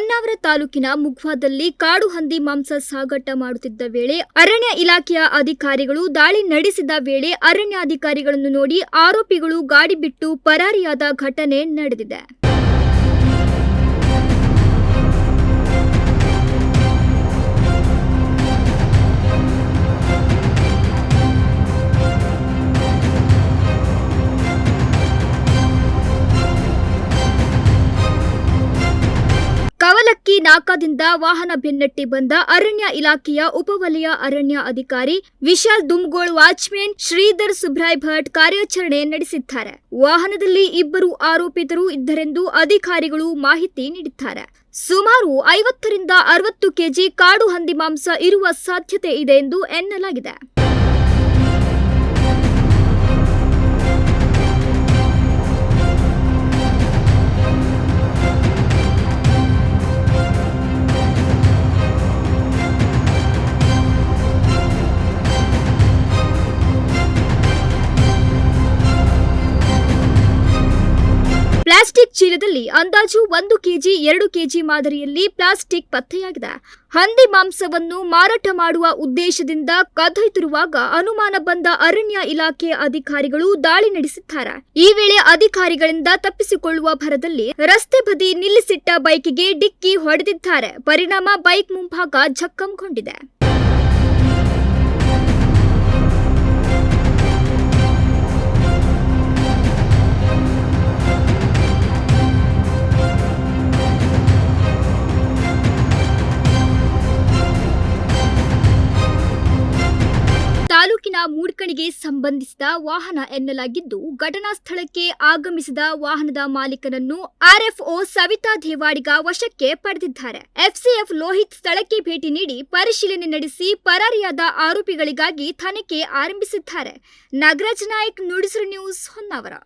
ಹೊನ್ನಾವರ ತಾಲೂಕಿನ ಮುಗ್ವಾದಲ್ಲಿ ಕಾಡು ಹಂದಿ ಮಾಂಸ ಸಾಗಾಟ ಮಾಡುತ್ತಿದ್ದ ವೇಳೆ ಅರಣ್ಯ ಇಲಾಖೆಯ ಅಧಿಕಾರಿಗಳು ದಾಳಿ ನಡೆಸಿದ ವೇಳೆ ಅರಣ್ಯಾಧಿಕಾರಿಗಳನ್ನು ನೋಡಿ ಆರೋಪಿಗಳು ಗಾಡಿ ಬಿಟ್ಟು ಪರಾರಿಯಾದ ಘಟನೆ ನಡೆದಿದೆ. ಕವಲಕ್ಕಿ ನಾಕಾದಿಂದ ವಾಹನ ಬೆನ್ನಟ್ಟಿ ಬಂದ ಅರಣ್ಯ ಇಲಾಖೆಯ ಉಪವಲಯ ಅರಣ್ಯ ಅಧಿಕಾರಿ ವಿಶಾಲ್ ದುಮ್ಗೋಳ್ ವಾಚ್ಮೆನ್ ಶ್ರೀಧರ್ ಸುಬ್ರಾಯ್ ಭಟ್ ಕಾರ್ಯಾಚರಣೆ ನಡೆಸಿದ್ದಾರೆ. ವಾಹನದಲ್ಲಿ ಇಬ್ಬರು ಆರೋಪಿತರು ಇದ್ದರೆಂದು ಅಧಿಕಾರಿಗಳು ಮಾಹಿತಿ ನೀಡಿದ್ದಾರೆ. ಸುಮಾರು ಐವತ್ತರಿಂದ ಅರವತ್ತು ಕೆಜಿ ಕಾಡು ಹಂದಿ ಮಾಂಸ ಇರುವ ಸಾಧ್ಯತೆ ಇದೆ ಎಂದು ಎನ್ನಲಾಗಿದೆ. ಪ್ಲಾಸ್ಟಿಕ್ ಚೀಲದಲ್ಲಿ ಅಂದಾಜು ಒಂದು ಕೆಜಿ, ಎರಡು ಕೆಜಿ ಮಾದರಿಯಲ್ಲಿ ಪ್ಲಾಸ್ಟಿಕ್ ಪತ್ತೆಯಾಗಿದೆ. ಹಂದಿ ಮಾಂಸವನ್ನು ಮಾರಾಟ ಮಾಡುವ ಉದ್ದೇಶದಿಂದ ಕದೊಯ್ತಿರುವಾಗ ಅನುಮಾನ ಬಂದ ಅರಣ್ಯ ಇಲಾಖೆ ಅಧಿಕಾರಿಗಳು ದಾಳಿ ನಡೆಸಿದ್ದಾರೆ. ಈ ವೇಳೆ ಅಧಿಕಾರಿಗಳಿಂದ ತಪ್ಪಿಸಿಕೊಳ್ಳುವ ಭರದಲ್ಲಿ ರಸ್ತೆ ಬದಿ ನಿಲ್ಲಿಸಿಟ್ಟ ಬೈಕಿಗೆ ಡಿಕ್ಕಿ ಹೊಡೆದಿದ್ದಾರೆ. ಪರಿಣಾಮ ಬೈಕ್ ಮುಂಭಾಗ ಜಖಂಗೊಂಡಿದೆ ತಾಲೂಕಿನ ಮೂಡ್ಕಣಿಗೆ ಸಂಬಂಧಿಸಿದ ವಾಹನ ಎನ್ನಲಾಗಿದ್ದು, ಘಟನಾ ಸ್ಥಳಕ್ಕೆ ಆಗಮಿಸಿದ ವಾಹನದ ಮಾಲೀಕನನ್ನು ಆರ್ಎಫ್ಒ ಸವಿತಾ ದೇವಾಡಿಗ ವಶಕ್ಕೆ ಪಡೆದಿದ್ದಾರೆ. ಎಫ್ಸಿಎಫ್ ಲೋಹಿತ್ ಸ್ಥಳಕ್ಕೆ ಭೇಟಿ ನೀಡಿ ಪರಿಶೀಲನೆ ನಡೆಸಿ ಪರಾರಿಯಾದ ಆರೋಪಿಗಳಿಗಾಗಿ ತನಿಖೆ ಆರಂಭಿಸಿದ್ದಾರೆ. ನಾಗರಾಜ್ ನಾಯ್ಕ್, ನುಡಿಸಿರು ನ್ಯೂಸ್ ಹೊನ್ನಾವರ.